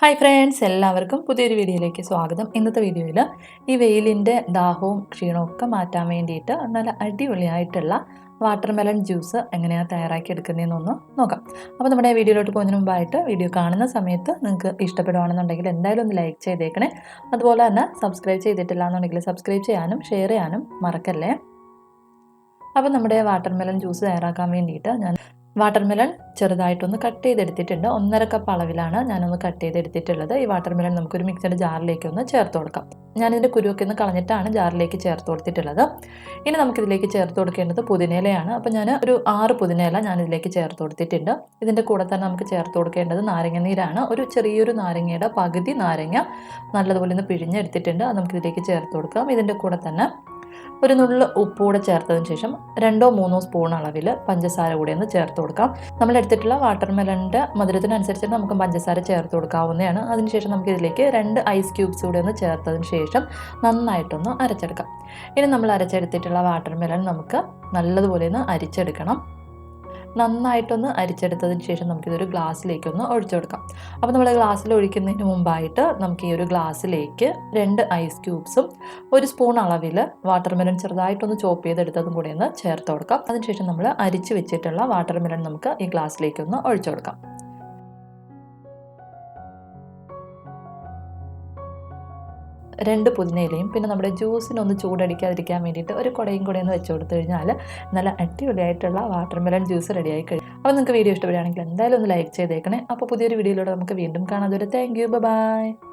Hi friends എല്ലാവർക്കും പുതിയൊരു വീഡിയോയിലേക്ക് സ്വാഗതം. ഇന്നത്തെ വീഡിയോയിൽ ഈ വെയിലിന്റെ ദാഹവും ക്ഷീണവും ഒക്കെ മാറ്റാൻ വേണ്ടിയിട്ട് നല്ല അടിപൊളിയായിട്ടുള്ള വാട്ടർമെലൺ ജ്യൂസ് എങ്ങനെയാണ് തയ്യാറാക്കി എടുക്കുന്നതെന്നൊന്ന് നോക്കാം. അപ്പോൾ നമ്മുടെ വീഡിയോയിലോട്ട് പോകുന്നതിന് മുമ്പായിട്ട് വീഡിയോ കാണുന്ന സമയത്ത് നിങ്ങൾക്ക് ഇഷ്ടപ്പെടുവാണെന്നുണ്ടെങ്കിൽ എന്തായാലും ഒന്ന് ലൈക്ക് ചെയ്തേക്കണേ. അതുപോലെ തന്നെ സബ്സ്ക്രൈബ് ചെയ്തിട്ടില്ല എന്നുണ്ടെങ്കിൽ സബ്സ്ക്രൈബ് ചെയ്യാനും ഷെയർ ചെയ്യാനും മറക്കല്ലേ. അപ്പോൾ നമ്മുടെ വാട്ടർമെലൺ ജ്യൂസ് തയ്യാറാക്കാൻ വേണ്ടിയിട്ട് ഞാൻ വാട്ടർമെലൺ ചെറുതായിട്ടൊന്ന് കട്ട് ചെയ്തെടുത്തിട്ടുണ്ട്. ഒന്നര കപ്പ് അളവിലാണ് ഞാനൊന്ന് കട്ട് ചെയ്തെടുത്തിട്ടുള്ളത്. ഈ വാട്ടർമെലൺ നമുക്കൊരു മിക്സഡ് ജാറിലേക്ക് ഒന്ന് ചേർത്ത് കൊടുക്കാം. ഞാനിതിന്റെ കുരുവൊക്കെ ഒന്ന് കളഞ്ഞിട്ടാണ് ജാറിലേക്ക് ചേർത്ത് കൊടുത്തിട്ടുള്ളത്. ഇനി നമുക്കിതിലേക്ക് ചേർത്ത് കൊടുക്കേണ്ടത് പുതിനയിലയാണ്. അപ്പോൾ ഞാൻ ഒരു ആറ് പുതിനയില ഞാനിതിലേക്ക് ചേർത്ത് കൊടുത്തിട്ടുണ്ട്. ഇതിന്റെ കൂടെ തന്നെ നമുക്ക് ചേർത്ത് കൊടുക്കേണ്ടത് നാരങ്ങ നീരാണ്. ഒരു ചെറിയൊരു നാരങ്ങയുടെ പകുതി നാരങ്ങ നല്ലതുപോലെ ഒന്ന് പിഴിഞ്ഞെടുത്തിട്ടുണ്ട്. അത് നമുക്കിതിലേക്ക് ചേർത്ത് കൊടുക്കാം. ഇതിന്റെ കൂടെ തന്നെ ഒരു നുള്ളിൽ ഉപ്പ് കൂടെ ചേർത്തതിന് ശേഷം രണ്ടോ മൂന്നോ സ്പൂൺ അളവിൽ പഞ്ചസാര കൂടി ഒന്ന് ചേർത്ത് കൊടുക്കാം. നമ്മൾ എടുത്തിട്ടുള്ള വാട്ടർമെലണിന്റെ മധുരത്തിനനുസരിച്ച് നമുക്ക് പഞ്ചസാര ചേർത്ത് കൊടുക്കാവുന്നതാണ്. അതിനുശേഷം നമുക്ക് ഇതിലേക്ക് രണ്ട് ഐസ് ക്യൂബ്സ് കൂടി ഒന്ന് ചേർത്തതിന് ശേഷം നന്നായിട്ടൊന്ന് അരച്ചെടുക്കാം. ഇനി നമ്മൾ അരച്ചെടുത്തിട്ടുള്ള വാട്ടർമെലൺ നമുക്ക് നല്ലതുപോലെ ഒന്ന് അരിച്ചെടുക്കണം. നന്നായിട്ടൊന്ന് അരിച്ചെടുത്തതിന് ശേഷം നമുക്കിതൊരു ഗ്ലാസ്സിലേക്കൊന്ന് ഒഴിച്ചു കൊടുക്കാം അപ്പോൾ നമ്മൾ ഗ്ലാസ്സിൽ ഒഴിക്കുന്നതിന് മുമ്പായിട്ട് നമുക്ക് ഈ ഒരു ഗ്ലാസ്സിലേക്ക് രണ്ട് ഐസ് ക്യൂബ്സും ഒരു സ്പൂൺ അളവിൽ വാട്ടർമെലൺ ചെറുതായിട്ടൊന്ന് ചോപ്പ് ചെയ്തെടുത്തതും കൂടി ഒന്ന് ചേർത്ത് കൊടുക്കാം. അതിനുശേഷം നമ്മൾ അരിച്ച് വെച്ചിട്ടുള്ള വാട്ടർമെലൺ നമുക്ക് ഈ ഗ്ലാസ്സിലേക്കൊന്ന് ഒഴിച്ചു കൊടുക്കാം. രണ്ട് പുതിനയിലയും പിന്നെ നമ്മുടെ ജ്യൂസിനൊന്ന് ചൂടടിക്കാതിരിക്കാൻ വേണ്ടിയിട്ട് ഒരു കുടയും കൂടെ ഒന്ന് വെച്ച് കൊടുത്തു കഴിഞ്ഞാൽ നല്ല അടിപൊളിയായിട്ടുള്ള വാട്ടർമെലൺ ജ്യൂസ് റെഡിയായി കഴിയും അപ്പോൾ നിങ്ങൾക്ക് വീഡിയോ ഇഷ്ടപ്പെടുകയാണെങ്കിൽ എന്തായാലും ഒന്ന് ലൈക്ക് ചെയ്തേക്കണേ. അപ്പോൾ പുതിയൊരു വീഡിയോയിലൂടെ നമുക്ക് വീണ്ടും കാണാം. അതുവരെ താങ്ക് യു ബൈ